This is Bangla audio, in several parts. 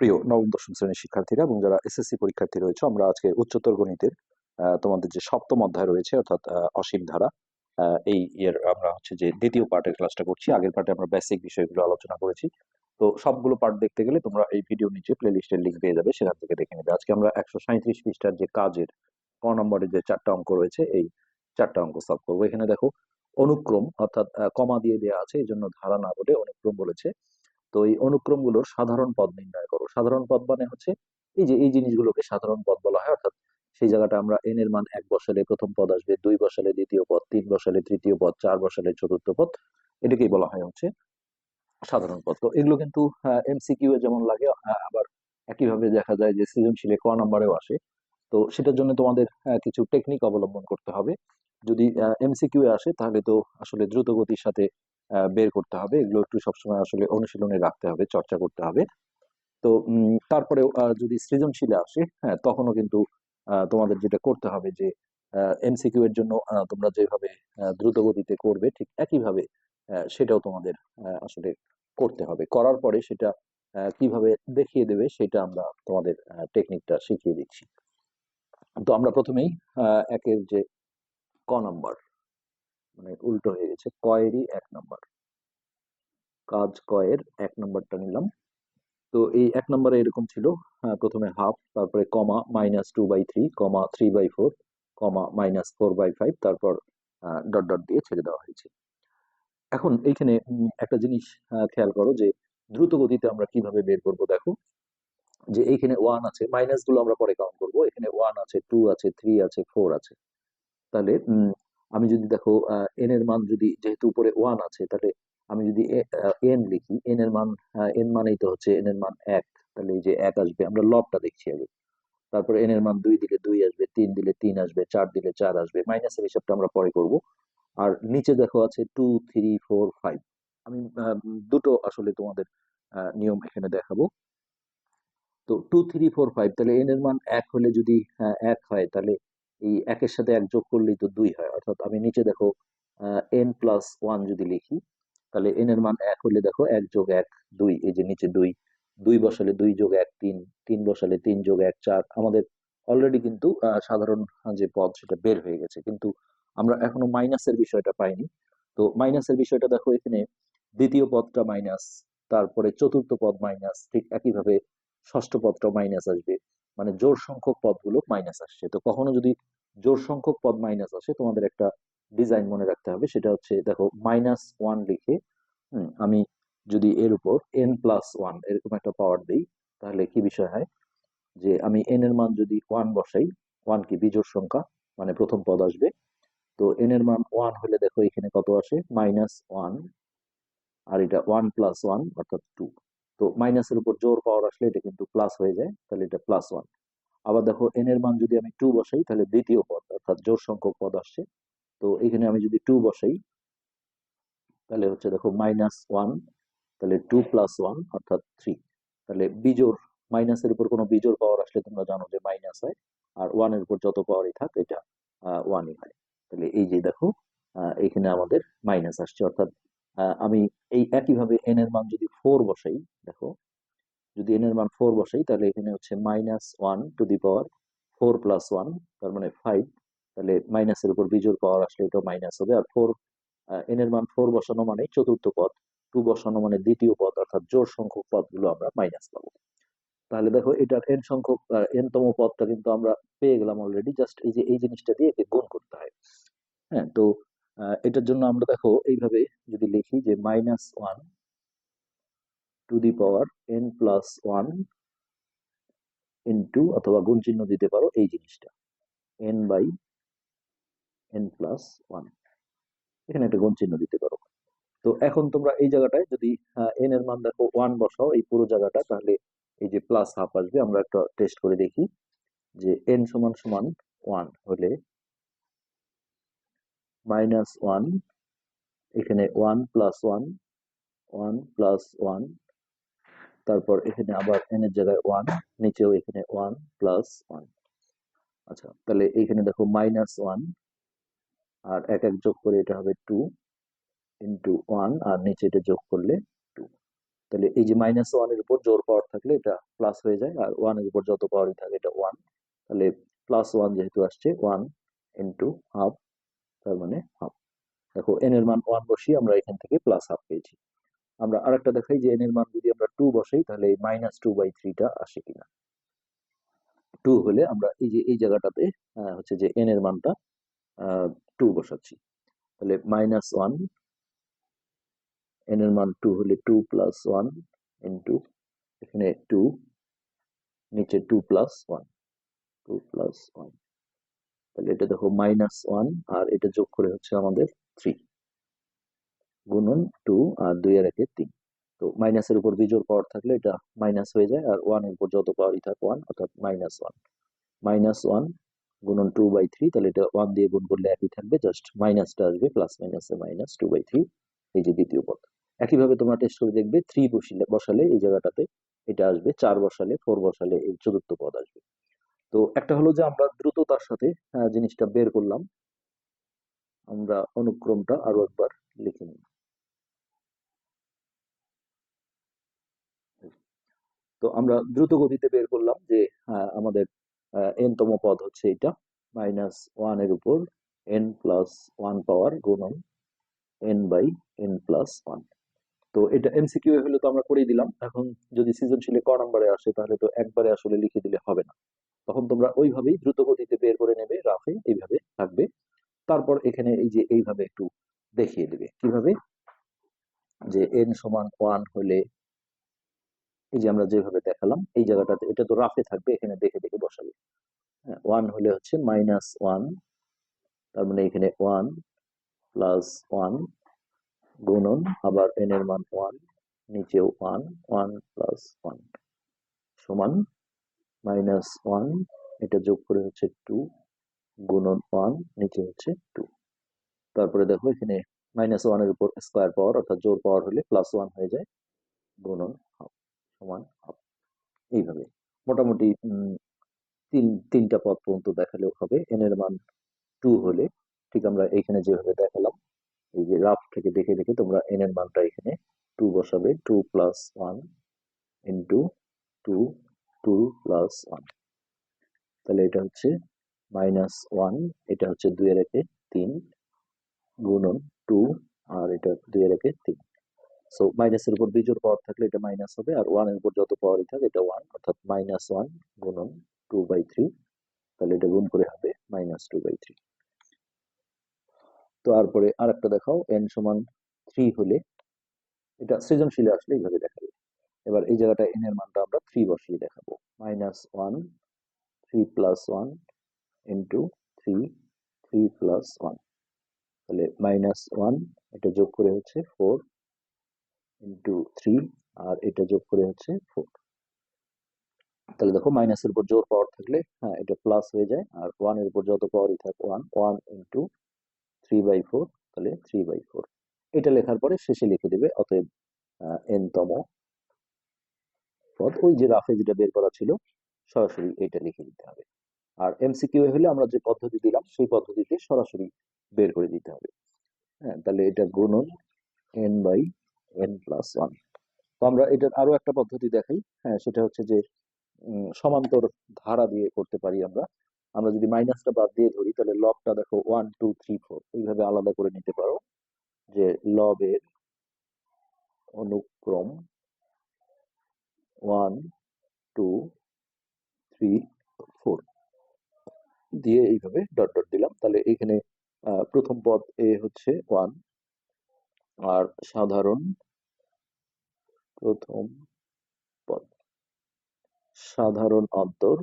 প্রিয় নবম, দশম শ্রেণির শিক্ষার্থীরা এবং যারা এসএসসি পরীক্ষার্থী রয়েছে, আমরা আজকে উচ্চতর গণিতের তোমাদের যে সপ্তম অধ্যায় রয়েছে, অর্থাৎ অসীম ধারা এই ইয়ের আমরা হচ্ছে যে দ্বিতীয় পার্টের ক্লাসটা করছি। আগের পার্টে আমরা বেসিক বিষয়গুলো আলোচনা করেছি। তো সবগুলো পার্ট দেখতে গেলে তোমরা এই ভিডিও নিচে প্লে লিস্টের লিঙ্ক পেয়ে যাবে, সেখান থেকে দেখে নেবে। আজকে আমরা একশো সাঁত্রিশ পৃষ্ঠার যে কাজের ক নম্বরের যে চারটা অঙ্ক রয়েছে, এই চারটা অঙ্ক সলভ করব। এখানে দেখো, অনুক্রম অর্থাৎ কমা দিয়ে দেওয়া আছে এই জন্য ধারা না বলে অনুক্রম বলেছে। তো এই অনুক্রমগুলোর সাধারণ পদ নির্ণয় করো। সাধারণ পদ মানে হচ্ছে এই যে, এই জিনিসগুলোকে সাধারণ পদ বলা হয়, অর্থাৎ সেই জায়গাটা আমরা এন এর মান এক বসালে প্রথম পদ আসবে, দুই বসালে দ্বিতীয় পদ, তিন বসালে তৃতীয় পদ, চার বসালে চতুর্থ পদ, এটাকেই বলা হয় হচ্ছে সাধারণ পদ তো এগুলো কিন্তু এমসিকিউ এ যেমন লাগে আবার একইভাবে দেখা যায় যে সৃজনশীলে ক নাম্বারেও আসে। তো সেটার জন্য তোমাদের কিছু টেকনিক অবলম্বন করতে হবে। যদি এমসিকিউ এ আসে তাহলে তো আসলে দ্রুত গতির সাথে বের করতে হবে। এগুলো একটু সবসময় আসলে অনুশীলনে রাখতে হবে চর্চা করতে হবে। তো আহ, যদি সৃজনশীলে আসে হ্যাঁ তখনও কিন্তু তোমাদের যেটা করতে হবে যে এমসিকিউ এর জন্য তোমরা যেভাবে দ্রুত গতিতে করবে ঠিক একইভাবে সেটাও তোমাদের আসলে করতে হবে। করার পরে সেটা কীভাবে দেখিয়ে দেবে সেটা আমরা তোমাদের টেকনিকটা শিখিয়ে দিচ্ছি। তো আমরা প্রথমেই একের যে ক নাম্বার মানে উল্টো হয়ে গেছে। কয়েরই এক নম্বর কাজ কয়ের এক নম্বরটা নিলাম। তো এই এক নম্বরে এরকম ছিল। প্রথমে হাফ তারপরে comma minus two by three comma three by four comma minus four by five তারপর ডট ডট দিয়ে ছেড়ে দেওয়া হয়েছে। এখন এইখানে একটা জিনিস খেয়াল করো যে দ্রুত গতিতে আমরা কীভাবে বের করব দেখো। যে এইখানে ওয়ান আছে মাইনাসগুলো আমরা পরে কাউন্ট করব। এখানে ওয়ান আছে টু আছে থ্রি আছে ফোর আছে। তাহলে আমি যদি দেখো এন এর মান যদি যেহেতু উপরে ওয়ান আছে, তাহলে আমি যদি এন লিখি এন এর মান এন মানেই তো হচ্ছে এন এর মান এক, তাহলে এই যে এক আসবে, আমরা লবটা দেখছি আগে। তারপর এন এর মান দুই দিলে দুই আসবে, তিন দিলে তিন আসবে, চার দিলে চার আসবে মাইনাসের হিসাবটা আমরা পরে করব। আর নিচে দেখো আছে টু থ্রি ফোর ফাইভ আমি দুটো আসলে তোমাদের নিয়ম এখানে দেখাবো। তো টু থ্রি ফোর ফাইভ তাহলে এন এর মান এক হলে যদি এক হয়, তাহলে এই একের সাথে এক যোগ করলেই তো দুই হয়। অর্থাৎ আমি নিচে দেখো এন প্লাস ওয়ান যদি লিখি, তাহলে এন এর মান এক হলে দেখো এক যোগ এক, দুই। এই যে নিচে দুই দুই বসালে দুই যোগ এক, তিন তিন বসালে তিন যোগ এক, চার। আমাদের অলরেডি কিন্তু সাধারণ যে পদ সেটা বের হয়ে গেছে। কিন্তু আমরা এখনও মাইনাসের বিষয়টা পাইনি। তো মাইনাসের বিষয়টা দেখো এখানে, দ্বিতীয় পদটা মাইনাস তারপরে চতুর্থ পদ মাইনাস ঠিক একইভাবে ষষ্ঠ পদটা মাইনাস আসবে। মানে জোর সংখ্যক পদগুলো মাইনাস আসছে। তো কখনো যদি জোর সংখ্যক পদ মাইনাস আসে, তোমাদের একটা ডিজাইন মনে রাখতে হবে। সেটা হচ্ছে, দেখো মাইনাস ওয়ান লিখে আমি যদি এর উপর এন প্লাস ওয়ান এরকম একটা পাওয়ার দিই, তাহলে কি বিষয় হয়? যে আমি এন এর মান যদি ওয়ান বসাই ওয়ান কি বিজোড় সংখ্যা মানে প্রথম পদ আসবে। তো এন এর মান ওয়ান হলে দেখো, এখানে কত আসে? মাইনাস ওয়ান আর এটা ওয়ান প্লাস ওয়ান অর্থাৎ টু তো মাইনাসের উপর জোর পাওয়ার আসলে এটা কিন্তু প্লাস হয়ে যায়, তাহলে এটা প্লাস ওয়ান আবার দেখো এন এর মান যদি আমি টু বসাই, তাহলে দ্বিতীয় পদ, অর্থাৎ জোর সংখ্যক পদ আসছে। তো এখানে আমি যদি টু বসাই, তাহলে হচ্ছে দেখো মাইনাস ওয়ান তাহলে টু প্লাস ওয়ান অর্থাৎ থ্রি তাহলে বিজোড় মাইনাসের উপর কোনো বিজোর পাওয়ার আসলে তোমরা জানো যে মাইনাস হয়, আর ওয়ানের উপর যত পাওয়ারই থাক, এটা ওয়ানই হয়। তাহলে এই যে দেখো এখানে আমাদের মাইনাস আসছে, অর্থাৎ আমি এই একইভাবে এন এর মান যদি ফোর বসাই, দেখো, যদি এন এর মান ফোর বসাই, তাহলে এখানে হচ্ছে minus one two the power four plus one তার মানে ফাইভ তাহলে মাইনাসের উপর বিজোর পাওয়ার আসলে এটা মাইনাস হবে, আর ফোর এন এর মান ফোর বসানো মানে চতুর্থ পদ টু বসানো মানে দ্বিতীয় পদ, অর্থাৎ জোর সংখ্যক পদগুলো আমরা মাইনাস পাবো। তাহলে দেখো, এটার এন সংখ্যক এন তম পদটা কিন্তু আমরা পেয়ে গেলাম অলরেডি জাস্ট এই যে, এই জিনিসটা দিয়ে গুণ করতে হয়। হ্যাঁ তো এটার জন্য আমরা দেখো এইভাবে যদি লিখি যে minus one to the power n plus one into অথবা গুণ চিহ্ন দিতে পারো এই জিনিসটা। N by n plus one এখানে একটা গুণ চিহ্ন দিতে পারো। তো এখন তোমরা এই জায়গাটায় যদি এন এর মান দেখো ওয়ান বসাও এই পুরো জায়গাটা, তাহলে এই যে প্লাস হাফ আসবে, আমরা একটা টেস্ট করে দেখি যে এন সমান সমান ওয়ান হলে মাইনাস ওয়ান এখানে one plus one one plus one তারপর এখানে আবার এন এর জায়গায় ওয়ান নিচেও এখানে ওয়ান প্লাস ওয়ান আচ্ছা তাহলে এইখানে দেখো মাইনাস ওয়ান আর এক এক যোগ করে এটা হবে টু ইন্টু ওয়ান আর নিচে এটা যোগ করলে টু তাহলে এই যে মাইনাস ওয়ানের উপর জোর পাওয়ার থাকলে এটা প্লাস হয়ে যায়, আর ওয়ানের উপর যত পাওয়ারই থাকে এটা ওয়ান তাহলে প্লাস ওয়ান যেহেতু আসছে ওয়ান ইন্টু হাফ তার মানে হাফ দেখো এন এর মান ওয়ান বসিয়ে আমরা এখান থেকে প্লাস হাফ পেয়েছি। আমরা আরেকটা দেখাই যে এন এর মান যদি আমরা টু বসাই, তাহলে মাইনাস টু বাই থ্রিটা আসে কিনা। টু হলে আমরা এই যে, এই জায়গাটাতে হচ্ছে যে এন এর মানটা টু বসাচ্ছি। তাহলে মাইনাস ওয়ান এন এর মান টু হলে টু প্লাস ওয়ান ইন্টু এখানে টু নিচে two plus one two plus one তাহলে এটা দেখো মাইনাস ওয়ান আর এটা যোগ করে হচ্ছে আমাদের থ্রি গুণন টু আর দুই আর একে তিন। তো মাইনাসের উপর বিজোড় পাওয়ার থাকলে এটা মাইনাস হয়ে যায়, আর ওয়ানের উপর যত পাওয়ারই থাক ওয়ান অর্থাৎ মাইনাস ওয়ান মাইনাস ওয়ান গুণন টু বাই থ্রি তাহলে এটা ওয়ান দিয়ে গুণ করলে একই থাকবে জাস্ট মাইনাসটা আসবে প্লাস মাইনাসে মাইনাস টু বাই থ্রি এই যে দ্বিতীয় পদ। একইভাবে তোমরা টেস্ট করে দেখবে থ্রি বসিলে, বসালে এই জায়গাটাতে এটা আসবে, চার বসালে ফোর বসালে এই চতুর্থ পদ আসবে। তো একটা হলো যে আমরা দ্রুততার সাথে জিনিসটা বের করলাম। আমরা অনুক্রমটা আরও একবার লিখে নিই। তো আমরা দ্রুত গতিতে বের করলাম যে আমাদের এন তম পদ হচ্ছে এটা মাইনাস ওয়ানের উপর এন প্লাস ওয়ান পাওয়ার গুণন n by n plus one তো এটা এমসিকিউ হলে তো আমরা করেই দিলাম। এখন যদি সৃজনশীলে ক নাম্বারে আসে, তাহলে তো একবারে আসলে লিখে দিলে হবে না। তখন তোমরা ওইভাবেই দ্রুত গতিতে বের করে নেবে, রাফে এইভাবে থাকবে। তারপর এখানে এই যে এইভাবে একটু দেখিয়ে দেবে। কীভাবে? যে এন সমান ওয়ান হলে এই যে আমরা যেভাবে দেখালাম, এই জায়গাটাতে এটা তো রাফে থাকবে, এখানে দেখে দেখে বসাবে। ওয়ান হলে হচ্ছে মাইনাস ওয়ান তার মানে এখানে ওয়ান প্লাস ওয়ান গুণন, আবার এন এর মান ওয়ান নিচেও ওয়ান ওয়ান প্লাস ওয়ান সমান মাইনাস ওয়ান এটা যোগ করে হচ্ছে টু গুণন ওয়ান নিচে হচ্ছে টু তারপরে দেখো এখানে মাইনাস ওয়ানের উপর স্কোয়ার পাওয়ার অর্থাৎ জোর পাওয়ার হলে প্লাস ওয়ান হয়ে যায়, গুণন হাফ সমান হাফ এইভাবে। মোটামুটি তিন, তিনটা পদ পর্যন্ত দেখালেও হবে। এন এর মান টু হলে, ঠিক আমরা এখানে যেভাবে দেখালাম, এই যে রাফ থেকে দেখে দেখে তোমরা এন এর মানটা এখানে টু বসাবে। Two plus one into two two plus one তাহলে এটা হচ্ছে মাইনাস ওয়ান এটা হচ্ছে দুই এর একে তিন গুণন টু আর এটা দুই এর একে তিন। সো মাইনাসের উপর বিজোড় পাওয়ার থাকলে এটা মাইনাস হবে, আর ওয়ানের উপর যত পাওয়ারই থাকে এটা ওয়ান অর্থাৎ মাইনাস ওয়ান গুণন টু বাই থ্রি তাহলে এটা গুণ করে হবে মাইনাস টু বাই থ্রি তারপরে আর একটা দেখাও এন সমান থ্রি হলে, এটা সৃজনশীলে আসলে এইভাবে দেখাবে। এবার এই জায়গাটা এন এর মানটা আমরা থ্রি বসিয়ে দেখাবো। Minus one three plus one into three three plus one তাহলে মাইনাস ওয়ান এটা যোগ করে হচ্ছে ফোর ইন্টু থ্রি আর এটা যোগ করে হচ্ছে ফোর তাহলে দেখো মাইনাসের উপর জোর পাওয়ার থাকলে হ্যাঁ এটা প্লাস হয়ে যায় আর ওয়ানের উপর যত পাওয়ারই থাক one one into three by four তাহলে থ্রি বাই ফোর এটা লেখার পরে শেষে লিখে দেবে, অতএব এন তম। পদ, ওই যে রাফে যেটা বের করা ছিল, সরাসরি এটা লিখে দিতে হবে। আর এমসিকিউ হলে আমরা যে পদ্ধতি দিলাম, সেই পদ্ধতিতে সরাসরি বের করে দিতে হবে। হ্যাঁ তাহলে এটা গুণন n by n plus one তো আমরা এটার আরও একটা পদ্ধতি দেখাই। হ্যাঁ সেটা হচ্ছে যে সমান্তর ধারা দিয়ে করতে পারি আমরা। আমরা যদি মাইনাসটা বাদ দিয়ে ধরি, তাহলে লবটা দেখো ওয়ান টু থ্রি ফোর এইভাবে আলাদা করে নিতে পারো যে লবের অনুক্রম ওয়ান, টু, থ্রি, ফোর। দিয়ে এইভাবে ডট ডট দিলাম। তাহলে এখানে প্রথম পদ এ হচ্ছে ওয়ান। আর সাধারণ প্রথম পদ। সাধারণ অন্তর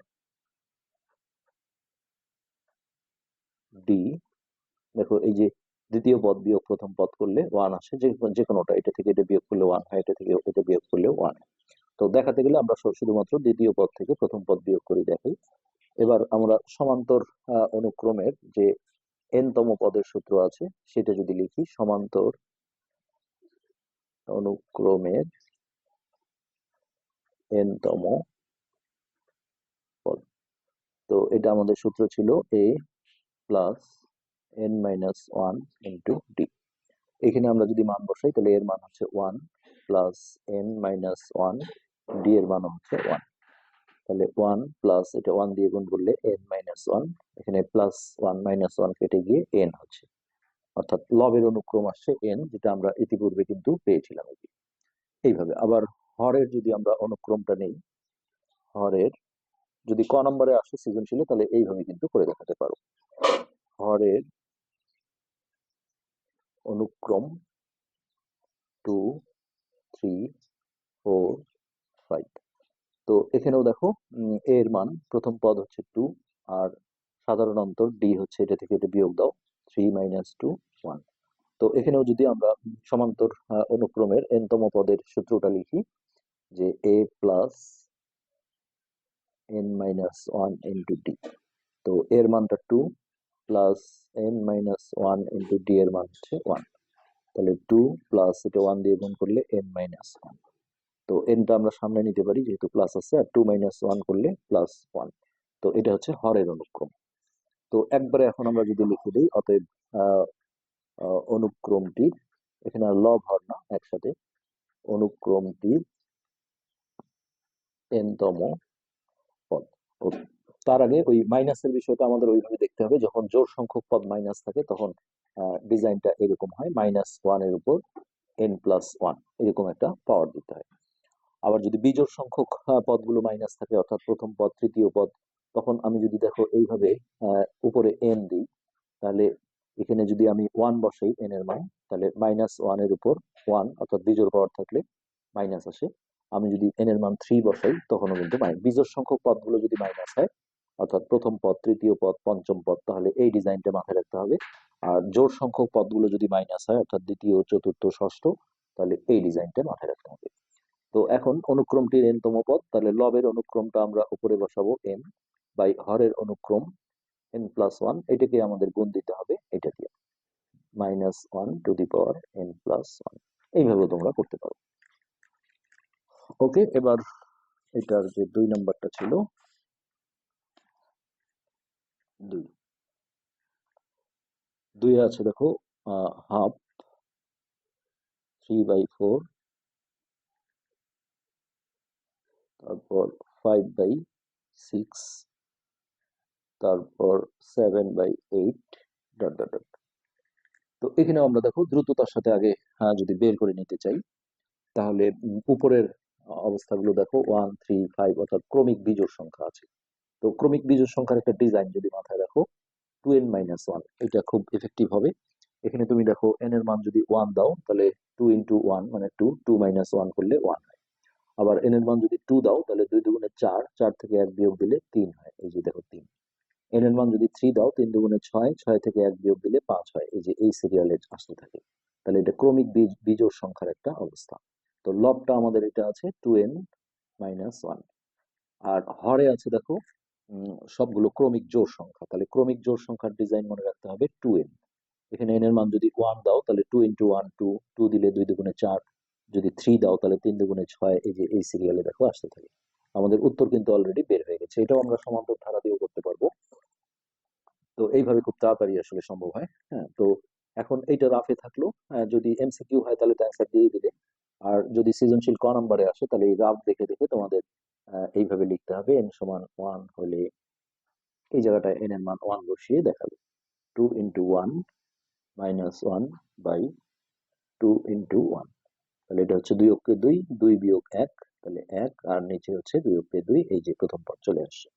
ডি। দেখো, এই যে দ্বিতীয় পদ বিয়োগ প্রথম পদ করলে ওয়ান আসে। যে যে কোনোটা, এটা থেকে এটা বিয়োগ করলে ওয়ান হয়, এটা থেকে এটা বিয়োগ করলে ওয়ান তো দেখাতে গেলে আমরা শুধুমাত্র দ্বিতীয় পদ থেকে প্রথম পদ বিয়োগ করে দেখাই এবার আমরা সমান্তর অনুক্রমের যে এন তম পদের সূত্র আছে, সেটা যদি লিখি, সমান্তর অনুক্রমের এন তম পদ। তো এটা আমাদের সূত্র ছিল a plus n minus one into d এখানে আমরা যদি মান বসাই, তাহলে এর মান হচ্ছে one plus n minus one d এর মান হচ্ছে ওয়ান তাহলে ওয়ান প্লাস এটা ওয়ান দিয়ে গুণ করলে এন মাইনাস ওয়ান এখানে প্লাস ওয়ান মাইনাস ওয়ান কেটে গিয়ে এন হচ্ছে। অর্থাৎ লবের অনুক্রম আসছে এন যেটা আমরা ইতিপূর্বে কিন্তু পেয়েছিলাম। এটি এইভাবে আবার হরের যদি আমরা অনুক্রমটা নেই, হরের যদি ক নম্বরে আসে সৃজনশীলে, তাহলে এইভাবে কিন্তু করে দেখাতে পারো। হরের অনুক্রম টু থ্রি ফোর ফাইভ তো এখানেও দেখো এর মান, প্রথম পদ হচ্ছে টু আর সাধারণ অন্তর ডি হচ্ছে এটা থেকে এটা বিয়োগ দাও থ্রি মাইনাস টু ওয়ান তো এখানেও যদি আমরা সমান্তর অনুক্রমের এনতম পদের সূত্রটা লিখি, যে a plus n minus one into d তো এর মানটা two plus n minus one into d এর মান হচ্ছে ওয়ান তাহলে টু প্লাস এটা ওয়ান দিয়ে গুণ করলে এন মাইনাস ওয়ান তো এনটা আমরা সামনে নিতে পারি, যেহেতু প্লাস আছে, আর টু মাইনাস ওয়ান করলে প্লাস ওয়ান তো এটা হচ্ছে হরের অনুক্রম। তো একবারে এখন আমরা যদি লিখে দিই, অতএব অনুক্রমটির এখানে আর লব হর না, একসাথে। অনুক্রমটির এনতম পদ। তার আগে ওই মাইনাসের বিষয়টা আমাদের ওইভাবে দেখতে হবে, যখন জোর সংখ্যক পদ মাইনাস থাকে, তখন ডিজাইনটা এরকম হয় মাইনাস ওয়ানের উপর এন প্লাস ওয়ান এরকম একটা পাওয়ার দিতে হয়। আবার যদি বিজোড় সংখ্যক পদগুলো মাইনাস থাকে, অর্থাৎ প্রথম পদ, তৃতীয় পদ, তখন আমি যদি দেখো এইভাবে উপরে এন দিই, তাহলে এখানে যদি আমি ওয়ান বসাই এন এর মান, তাহলে মাইনাস ওয়ানের উপর ওয়ান অর্থাৎ বিজোড় পাওয়ার থাকলে মাইনাস আসে। আমি যদি এন এর মান থ্রি বসাই, তখনও কিন্তু মাইনাস বিজোড় সংখ্যক পদগুলো যদি মাইনাস হয়, অর্থাৎ প্রথম পদ, তৃতীয় পদ, পঞ্চম পদ, তাহলে এই ডিজাইনটা মাথায় রাখতে হবে। আর জোর সংখ্যক পদগুলো যদি মাইনাস হয়, অর্থাৎ দ্বিতীয়, চতুর্থ, ষষ্ঠ, তাহলে এই ডিজাইনটা মাথায় রাখতে হবে। তো এখন অনুক্রমটির এন তম পদ, তাহলে লবের অনুক্রমটা আমরা উপরে বসাবো এন বাই হরের অনুক্রম এন প্লাস ওয়ান এটাকে আমাদের গুণ দিতে হবে এটা দিয়ে। Minus one to the power n plus one এইভাবে তোমরা করতে পারো। ওকে এবার এটার যে দুই নাম্বারটা ছিল, দুই। দুই আছে দেখো হাফ থ্রি বাই ফোর তারপর ফাইভ বাই সিক্স তারপর seven by eight dot dot dot তো এখানে আমরা দেখো দ্রুততার সাথে আগে হ্যাঁ, যদি বের করে নিতে চাই তাহলে উপরের অবস্থাগুলো দেখো ওয়ান থ্রি ফাইভ অর্থাৎ ক্রমিক বিজোড় সংখ্যা আছে। তো ক্রমিক বিজোড় সংখ্যার একটা ডিজাইন যদি মাথায় রাখো টু এন মাইনাস ওয়ান এটা খুব এফেক্টিভ হবে। এখানে তুমি দেখো এন এর মান যদি ওয়ান দাও তাহলে টু ইন্টু ওয়ান মানে টু টু মাইনাস ওয়ান করলে ওয়ান আবার এন এর মান যদি টু দাও, তাহলে দুই দুগুণে চার চার থেকে এক বিয়োগ দিলে তিন হয়, এই যে দেখো তিন। এন এর মান যদি থ্রি দাও, তিন দুগুণে ছয় ছয় থেকে এক বিয়োগ দিলে পাঁচ হয়, এই যে এই সিরিয়ালে আসতে থাকে। তাহলে এটা ক্রমিক বীজ বিজোড় সংখ্যার একটা অবস্থা। তো লবটা আমাদের এটা আছে টু এন মাইনাস ওয়ান আর হরে আছে দেখো সবগুলো ক্রমিক জোড় সংখ্যা। তাহলে ক্রমিক জোড় সংখ্যার ডিজাইন মনে রাখতে হবে টু এন এখানে এন এর মান যদি ওয়ান দাও, তাহলে two into one two two দিলে দুই দুগুণে চার যদি থ্রি দাও, তাহলে তিন দুগুণে ছয় এই যে এই সিরিয়ালে দেখো আসতে থাকে। আমাদের উত্তর কিন্তু অলরেডি বের হয়ে গেছে। এটাও আমরা সমান্তর ধারা দিয়েও করতে পারব। তো এইভাবে খুব তাড়াতাড়ি আসলে সম্ভব হয় হ্যাঁ? তো এখন এইটা রাফে থাকল। যদি এমসিকিউ হয়, তাহলে অ্যান্সার দিয়ে দিলে। আর যদি সৃজনশীল ক নাম্বারে আসে, তাহলে এই রাফ দেখে দেখে তোমাদের এইভাবে লিখতে হবে। এন সমান ওয়ান হলে এই জায়গাটায় এন এর মান ওয়ান বসিয়ে দেখাবে। Two into one minus one by two into one তাহলে এটা হচ্ছে দুই অক্ষে দুই দুই বিয়োগ এক, তাহলে এক, আর নিচে হচ্ছে দুই অক্ষে দুই, এই যে প্রথম পদ চলে আসছে।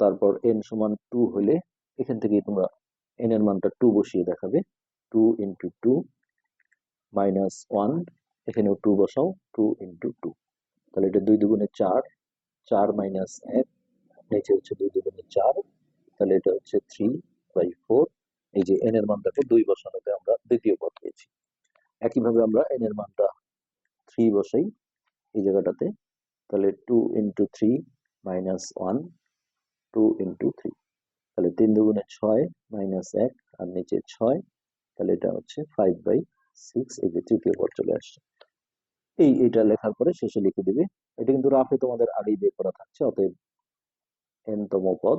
তারপর এন সমান টু হলে এখান থেকেই তোমরা এন এর মানটা টু বসিয়ে দেখাবে। Two into two minus one এখানেও টু বসাও টু ইন্টু টু তাহলে এটা দুই দুগুণে চার চার মাইনাস এক, নিচে হচ্ছে দুই দুগুণে চার, তাহলে এটা হচ্ছে থ্রি বাই ফোর এই যে এন এর মান দেখো দুই বসানোতে আমরা দ্বিতীয় পদ পেয়েছি। একইভাবে আমরা এন এর মানটা থ্রি বসাই এই জায়গাটাতে, তাহলে two into three minus one two into three তাহলে তিন দুগুণে ছয় মাইনাস এক আর নিচে ছয়, তাহলে এটা হচ্ছে ফাইভ বাই সিক্স এই যে তৃতীয় পদ চলে আসছে। এই এটা লেখার পরে শেষে লিখে দিবে। এটা কিন্তু রাফে তোমাদের আগেই বের করা থাকছে, অতএব এন তম পদ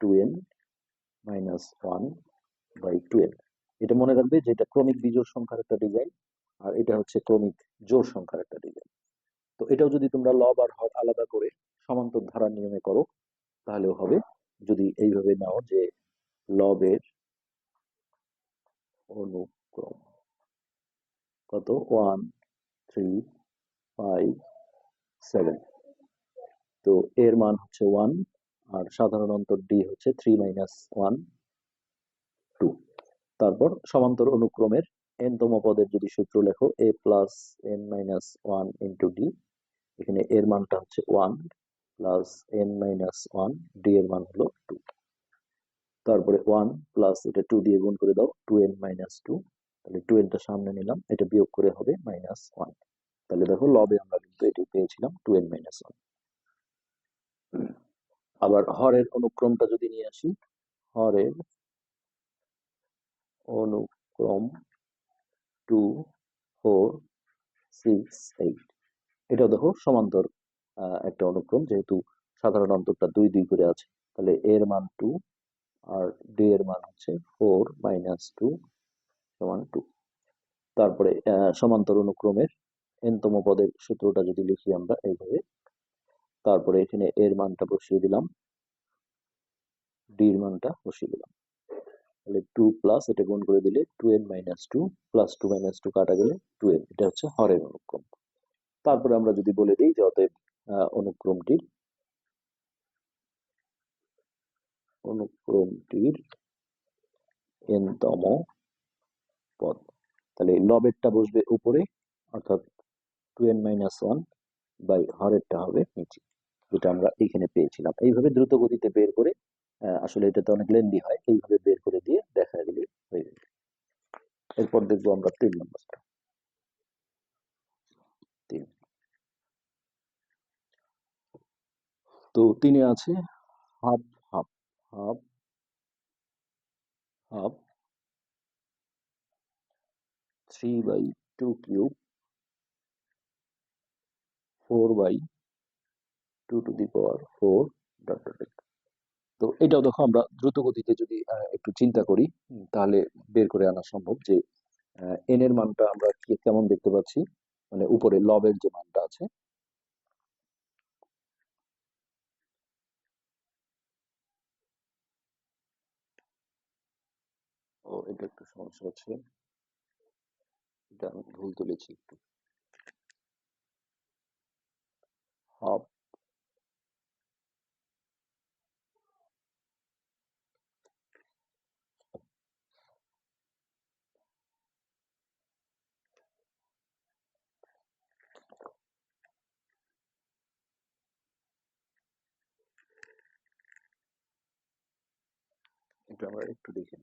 two n minus one by two n এটা মনে রাখবে যে এটা ক্রমিক বিজোড় সংখ্যার একটা ডিজাইন আর এটা হচ্ছে ক্রমিক জোড় সংখ্যার একটা ডিজাইন তো এটাও যদি তোমরা লব আর হর আলাদা করে সমান্তর ধারার নিয়মে করো তাহলেও হবে। যদি এইভাবে নাও যে লবের অনুক্রম কত? ওয়ান থ্রি ফাইভ সেভেন তো এর মান হচ্ছে ওয়ান আর সাধারণ অন্তর ডি হচ্ছে থ্রি মাইনাস ওয়ান টু তারপর সমান্তর অনুক্রমের n তম পদের যদি সূত্র লেখো, a plus n minus one into d এখানে এর মানটা হচ্ছে one plus n minus one d এর মান হলো টু তারপরে ওয়ান প্লাস এটা টু দিয়ে গুণ করে দাও টু এন মাইনাস টু তাহলে টু এনটা সামনে নিলাম, এটা বিয়োগ করে হবে মাইনাস ওয়ান তাহলে দেখো লবে আমরা কিন্তু এটি পেয়েছিলাম টু এন মাইনাস ওয়ান আবার হরের অনুক্রমটা যদি নিয়ে আসি, হরের অনুক্রম টু ফোর সিক্স এইট এটাও দেখো সমান্তর একটা অনুক্রম। যেহেতু সাধারণ অন্তরটা দুই দুই করে আছে, তাহলে এর মান টু আর ডি এর মান হচ্ছে ফোর মাইনাস টু সমান টু তারপরে সমান্তর অনুক্রমের এনতম পদের সূত্রটা যদি লিখি আমরা এইভাবে, তারপরে এখানে এর মানটা বসিয়ে দিলাম ডি এর মানটা বসিয়ে দিলাম। তাহলে টু প্লাস এটা গুণ করে দিলে two n minus two plus two minus two কাটা গেলে টু এন এটা হচ্ছে হরের অনুক্রম। তারপরে আমরা যদি বলে দিই যে অতএব অনুক্রমটির অনুক্রমটির এনতম পদ। তাহলে লবেরটা বসবে উপরে, অর্থাৎ two n minus one by হরেরটা হবে নিচে, যেটা আমরা এখানে পেয়েছিলাম। এইভাবে দ্রুত গতিতে বের করে আসলে এটাতে অনেক লেন্দি হয়, এইভাবে বের করে দিয়ে দেখা গেলে হয়ে যাবে এরপর দেখব আমরা তিন নম্বরটা। তিন। তো তিনে আছে half half half half, three by two cube, four by two to the power four dot dot. তো এটাও দেখো আমরা দ্রুত গতিতে যদি একটু চিন্তা করি তাহলে বের করে আনা সম্ভব যে এন এর মানটা আমরা কেমন দেখতে পাচ্ছি? মানে উপরে লবের যে মানটা আছে। ও, এটা একটু সমস্যা হচ্ছে। এটা আমি ভুল তুলেছি একটু। হাফ এটা আমরা একটু দেখে।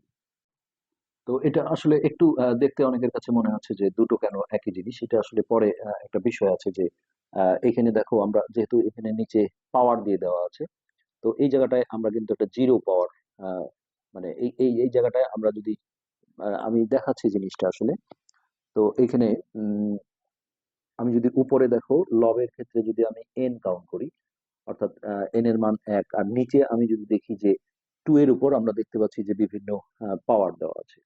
তো এটা আসলে একটু দেখতে অনেকের কাছে মনে হচ্ছে যে দুটো কেন একই জিনিস, এটা আসলে পরে একটা বিষয় আছে যে এখানে দেখো আমরা যেহেতু এখানে নিচে পাওয়ার দিয়ে দেওয়া আছে, তো এই জায়গাটায় আমরা কিন্তু একটা জিরো পাওয়ার মানে এই এই এই জায়গাটায় আমরা যদি আমি দেখাচ্ছি জিনিসটা আসলে, তো এখানে আমি যদি উপরে দেখো লবের ক্ষেত্রে যদি আমি এন কাউন্ট করি, অর্থাৎ এন এর মান এক, আর নিচে আমি যদি দেখি যে টু এর উপর আমরা দেখতে পাচ্ছি যে বিভিন্ন পাওয়ার দেওয়া আছে।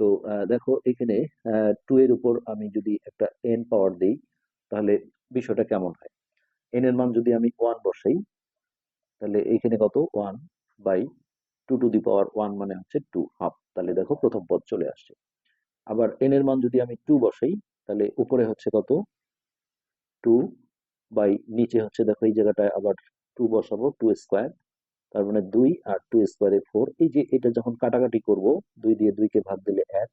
তো দেখো এখানে টু এর উপর আমি যদি একটা এন পাওয়ার দিই, তাহলে বিষয়টা কেমন হয়? এন এর মান যদি আমি ওয়ান বসাই, তাহলে এখানে কত? One by two to the power one মানে হচ্ছে টু হাফ তাহলে দেখো প্রথম পদ চলে আসছে। আবার এন এর মান যদি আমি টু বসাই, তাহলে উপরে হচ্ছে কত? টু বাই নিচে হচ্ছে দেখো এই জায়গাটায় আবার টু বসাবো টু স্কোয়ার তার মানে দুই আর টু স্কোয়ারে ফোর এই যে এটা যখন কাটাকাটি করব, দুই দিয়ে দুইকে ভাগ দিলে এক,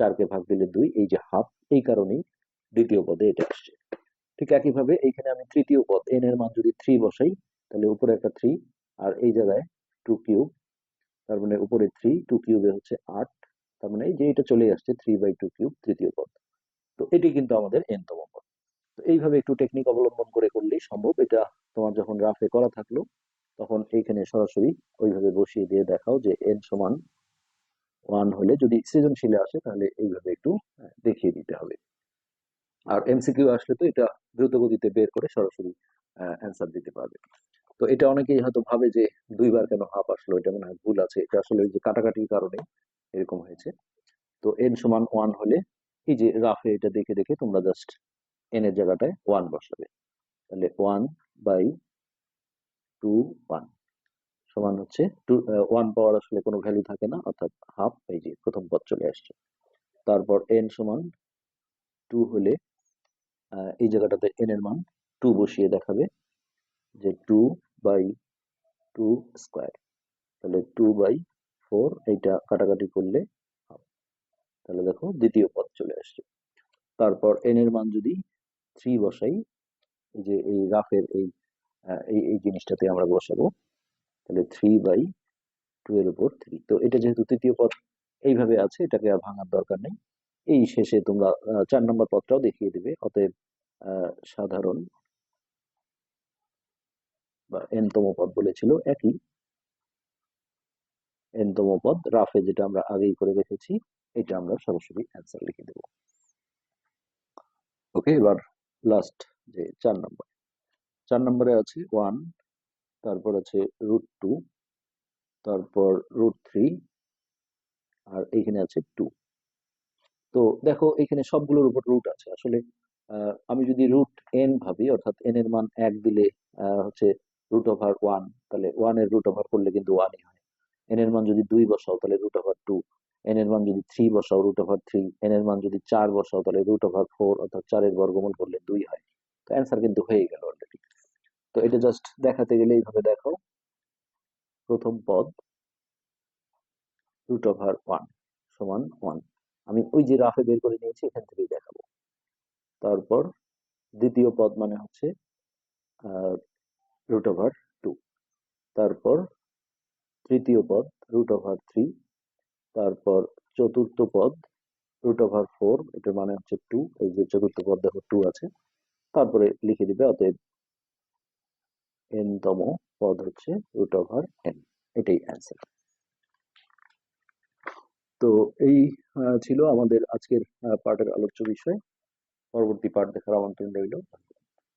চারকে ভাগ দিলে দুই, এই যে হাফ এই কারণেই দ্বিতীয় পদে এটা আসছে। ঠিক একইভাবে এইখানে আমি তৃতীয় পদ এন এর মান যদি থ্রি বসাই, তাহলে উপরে একটা থ্রি আর এই জায়গায় টু কিউব তার মানে উপরে থ্রি টু কিউবে হচ্ছে আট, তার মানে এই যে এটা চলে আসছে থ্রি বাই টু কিউব তৃতীয় পদ। তো এটি কিন্তু আমাদের এন তম পদ। তো এইভাবে একটু টেকনিক অবলম্বন করে করলেই সম্ভব। এটা তোমার যখন রাফে করা থাকল তখন এইখানে সরাসরি ওইভাবে বসিয়ে দিয়ে দেখাও যে এন সমান ওয়ান হলে যদি সৃজনশীলে আসে, তাহলে এইভাবে একটু দেখিয়ে দিতে হবে। আর এমসিকিউ আসলে তো এটা দ্রুত গতিতে বের করে সরাসরি অ্যান্সার দিতে পারবে। তো এটা অনেকেই হয়তো ভাবে যে দুইবার কেন হাফ আসলো, এটা মনে হয় ভুল আছে। এটা আসলে ওই যে কাটাকাটির কারণে এরকম হয়েছে। তো এন সমান ওয়ান হলে এই যে রাফে এটা দেখে দেখে তোমরা জাস্ট এন এর জায়গাটায় ওয়ান বসাবে। তাহলে ওয়ান বাই টু ওয়ান সমান হচ্ছে টু ওয়ান পাওয়ার আসলে কোনো ভ্যালু থাকে না, অর্থাৎ হাফ এই যে প্রথম পদ চলে আসছে। তারপর এন সমান টু হলে এই জায়গাটাতে এন এর মান টু বসিয়ে দেখাবে যে টু বাই টু স্কোয়ার তাহলে টু বাই ফোর এইটা কাটাকাটি করলে। তাহলে দেখো দ্বিতীয় পদ চলে আসছে। তারপর এন এর মান যদি থ্রি বসাই যে এই রাফের এই এই এই জিনিসটাতে আমরা বসাবো। তাহলে থ্রি বাই টু এর উপর থ্রি তো এটা যেহেতু তৃতীয় পদ, এইভাবে আছে, এটাকে আর ভাঙার দরকার নেই। এই শেষে তোমরা চার নম্বর পদটাও দেখিয়ে দিবে। অতএব সাধারণ বা এনতম পদ বলেছিল একই। এনতম পদ রাফে যেটা আমরা আগেই করে রেখেছি, এটা আমরা সরাসরি অ্যান্সার লিখে দেব। ওকে এবার লাস্ট যে চার নম্বর। চার নম্বরে আছে ওয়ান তারপর আছে রুট টু তারপর রুট থ্রি আর এইখানে আছে টু তো দেখো, এখানে সবগুলোর উপর রুট আছে। আসলে আমি যদি রুট এন ভাবি, অর্থাৎ এন এর মান এক দিলে হচ্ছে রুট ওভার ওয়ান তাহলে ওয়ানের রুট ওভার করলে কিন্তু ওয়ানই হয়। এন এর মান যদি দুই বসাও, তাহলে রুট ওভার টু এন এর মান যদি থ্রি বসাও রুট ওভার থ্রি এন এর মান যদি চার বসাও, তাহলে রুট ওভার ফোর অর্থাৎ চারের বর্গমূল করলে দুই হয়। তো অ্যান্সার কিন্তু হয়ে গেল অলরেডি তো এটা জাস্ট দেখাতে গেলে এইভাবে দেখো। প্রথম পদ রুট ওভার ওয়ান সমান ওয়ান আমি ওই যে রাফে বের করে নিয়েছি, এখান থেকেই দেখাবো। তারপর দ্বিতীয় পদ মানে হচ্ছে রুট ওভার টু তারপর তৃতীয় পদ রুট ওভার থ্রি তারপর চতুর্থ পদ রুট ওভার ফোর এটার মানে হচ্ছে টু এই যে চতুর্থ পদ দেখো টু আছে। তারপরে লিখে দিবে, অতএব এন তম পদ হচ্ছে রুট ওভার এন এটাই অ্যান্সার তো এই ছিল আমাদের আজকের পার্টের আলোচ্য বিষয়। পরবর্তী পাঠ দেখার আমন্ত্রণ রইল।